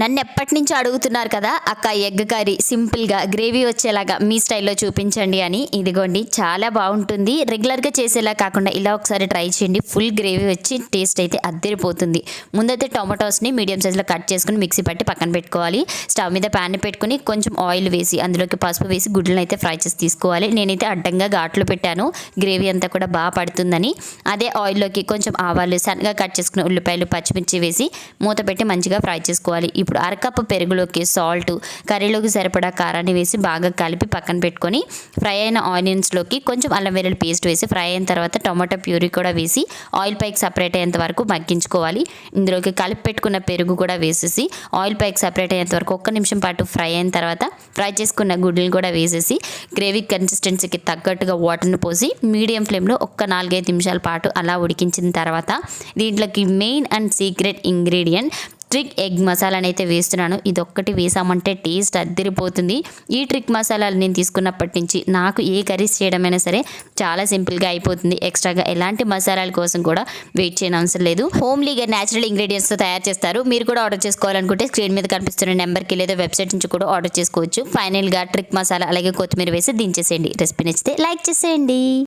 నన్ను ఎప్పటి నుంచి అడుగుతున్నారు కదా అక్క ఎగ్ కర్రీ సింపుల్గా గ్రేవీ వచ్చేలాగా మీ స్టైల్లో చూపించండి అని. ఇదిగోండి చాలా బాగుంటుంది. రెగ్యులర్గా చేసేలా కాకుండా ఇలా ఒకసారి ట్రై చేయండి. ఫుల్ గ్రేవీ వచ్చి టేస్ట్ అయితే అద్దరిపోతుంది. ముందైతే టొమాటోస్ని మీడియం సైజులో కట్ చేసుకుని మిక్సీ పట్టి పక్కన పెట్టుకోవాలి. స్టవ్ మీద ప్యాన్ పెట్టుకుని కొంచెం ఆయిల్ వేసి అందులోకి పసుపు వేసి గుడ్లను అయితే ఫ్రై చేసి తీసుకోవాలి. నేనైతే అడ్డంగా ఘాట్లు పెట్టాను. గ్రేవీ అంతా కూడా బాగా పడుతుందని. అదే ఆయిల్లోకి కొంచెం ఆవాలు సన్నగా కట్ చేసుకున్న ఉల్లిపాయలు పచ్చిమిర్చి వేసి మూత పెట్టి మంచిగా ఫ్రై చేసుకోవాలి. ఇప్పుడు అరకప్పు పెరుగులోకి సాల్ట్ కర్రీలోకి సరిపడా కారాన్ని వేసి బాగా కలిపి పక్కన పెట్టుకొని ఫ్రై అయిన ఆనియన్స్లోకి కొంచెం అల్లం వెల్లుల్లి పేస్ట్ వేసి ఫ్రై అయిన తర్వాత టమాటా ప్యూరీ కూడా వేసి ఆయిల్ పైకి సపరేట్ అయ్యేంత వరకు మగ్గించుకోవాలి. ఇందులోకి కలిపి పెట్టుకున్న పెరుగు కూడా వేసేసి ఆయిల్ పైకి సపరేట్ అయ్యేంత వరకు ఒక్క నిమిషం పాటు ఫ్రై అయిన తర్వాత ఫ్రై చేసుకున్న గుడ్లు కూడా వేసేసి గ్రేవీ కన్సిస్టెన్సీకి తగ్గట్టుగా వాటర్ని పోసి మీడియం ఫ్లేమ్లో ఒక్క నాలుగైదు నిమిషాల పాటు అలా ఉడికించిన తర్వాత దీంట్లోకి main and secret ingredient trick egg మసాలాని అయితే వేస్తున్నాను. ఇది వేసామంటే టేస్ట్ అద్దరిపోతుంది. ఈ ట్రిక్ మసాలాలు నేను తీసుకున్నప్పటి నుంచి నాకు ఏ కర్రీస్ చేయడమైనా సరే చాలా సింపుల్గా అయిపోతుంది. ఎక్స్ట్రాగా ఎలాంటి మసాలాల కోసం కూడా వెయిట్ చేయని అవసరం లేదు. హోమ్లీగా న్యాచురల్ ఇంగ్రీడియంట్స్తో తయారు చేస్తారు. మీరు కూడా ఆర్డర్ చేసుకోవాలనుకుంటే స్క్రీన్ మీద కనిపిస్తున్న నెంబర్కి లేదా వెబ్సైట్ నుంచి కూడా ఆర్డర్ చేసుకోవచ్చు. ఫైనల్గా ట్రిక్ మసాలా అలాగే కొత్తిమీర వేసి దించేసేయండి. రెసిపీ నచ్చితే లైక్ చేసేయండి.